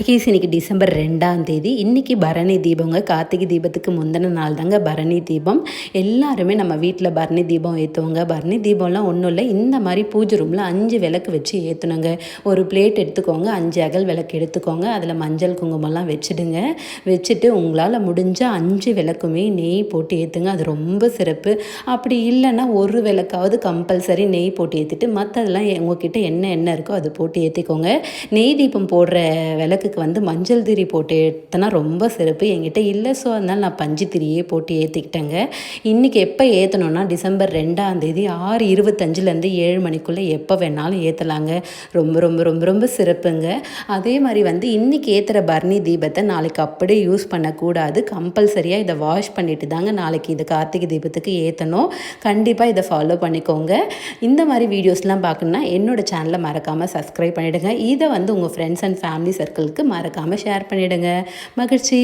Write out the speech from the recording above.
ஹகேஸ் இன்னைக்கு டிசம்பர் ரெண்டாம் தேதி. இன்றைக்கி பரணி தீபங்க. கார்த்திகை தீபத்துக்கு முந்தின நாள் தாங்க பரணி தீபம். எல்லாருமே நம்ம வீட்டில் பரணி தீபம் ஏற்றுவோங்க பரணி தீபம்லாம் ஒன்றும் இல்லை. இந்த மாதிரி பூஜை ரூமில் அஞ்சு விளக்கு வச்சு ஏற்றணுங்க ஒரு பிளேட் எடுத்துக்கோங்க. அஞ்சு அகல் விளக்கு எடுத்துக்கோங்க. அதில் மஞ்சள் குங்குமம்லாம் வச்சுடுங்க. வச்சுட்டு உங்களால் முடிஞ்ச அஞ்சு விளக்குமே நெய் போட்டு ஏற்றுங்க அது ரொம்ப சிறப்பு. அப்படி இல்லைன்னா ஒரு விளக்காவது கம்பல்சரி நெய் போட்டு ஏற்றிட்டு மற்றதெல்லாம் உங்ககிட்ட என்ன என்ன இருக்கோ அது போட்டு ஏற்றிக்கோங்க நெய் தீபம் போடுற விளக்கு விளக்குக்கு வந்து மஞ்சள் திரி போட்டு ஏற்றினா ரொம்ப சிறப்பு. என்கிட்ட இல்லை ஸோ அதனால் நான் பஞ்சு திரியே போட்டு ஏற்றிக்கிட்டேங்க இன்றைக்கி எப்போ ஏற்றணுன்னா டிசம்பர் ரெண்டாம் தேதி ஆறு இருபத்தஞ்சிலேருந்து ஏழு மணிக்குள்ளே எப்போ வேணாலும் ஏற்றலாங்க ரொம்ப ரொம்ப ரொம்ப ரொம்ப சிறப்புங்க. அதே மாதிரி வந்து இன்றைக்கி ஏற்றுற பர்னி தீபத்தை நாளைக்கு அப்படியே யூஸ் பண்ணக்கூடாது. கம்பல்சரியாக இதை வாஷ் பண்ணிட்டு தாங்க நாளைக்கு இது கார்த்திகை தீபத்துக்கு ஏற்றணும் கண்டிப்பாக இதை ஃபாலோ பண்ணிக்கோங்க. இந்த மாதிரி வீடியோஸ்லாம் பார்க்கணுன்னா என்னோடய சேனலை மறக்காமல் சப்ஸ்கிரைப் பண்ணிவிடுங்க இதை வந்து உங்கள் ஃப்ரெண்ட்ஸ் அண்ட் ஃபேமிலி சர்க்கிளுக்கு மறக்காமல் ஷேர் பண்ணிவிடுங்க மகிழ்ச்சி.